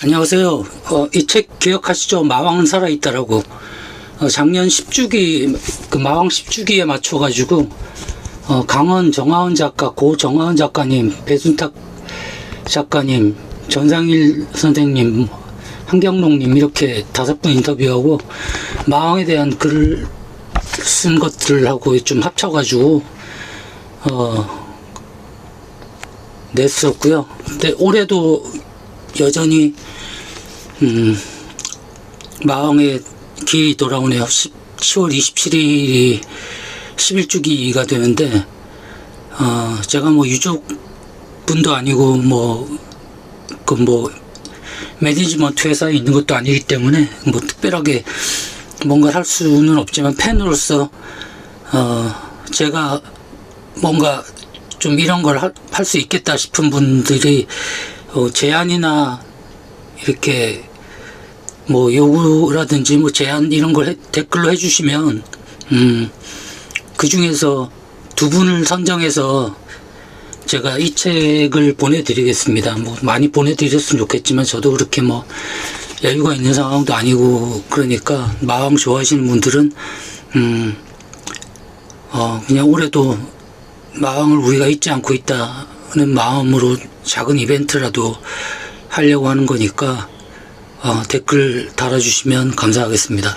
안녕하세요. 어, 이 책 기억하시죠? 마왕은 살아있다라고. 어, 작년 10주기, 그 마왕 10주기에 맞춰가지고, 어, 강원 정하은 작가, 고 정하은 작가님, 배순탁 작가님, 전상일 선생님, 한경록님, 이렇게 다섯 분 인터뷰하고, 마왕에 대한 글을 쓴 것들하고 좀 합쳐가지고, 어, 냈었고요. 근데 올해도 여전히 음, 마왕의 길이 돌아오네요. 10, 10 월 27일이 11주기가 되는데 어, 제가 뭐 유족분도 아니고 뭐그뭐 매니지먼트 회사에 있는 것도 아니기 때문에 뭐 특별하게 뭔가 할 수는 없지만 팬으로서 어, 제가 뭔가 좀 이런 걸 할 수 있겠다 싶은 분들이 어, 제안이나 이렇게 뭐 요구라든지 뭐 제안 이런 걸 해- 댓글로 해주시면 음, 그 중에서 두 분을 선정해서 제가 이 책을 보내드리겠습니다. 뭐 많이 보내드렸으면 좋겠지만 저도 그렇게 뭐 여유가 있는 상황도 아니고 그러니까 마음 좋아하시는 분들은 음, 어, 그냥 올해도 마음을 우리가 잊지 않고 있다 는 마음으로 작은 이벤트라도 하려고 하는 거니까 어, 댓글 달아주시면 감사하겠습니다.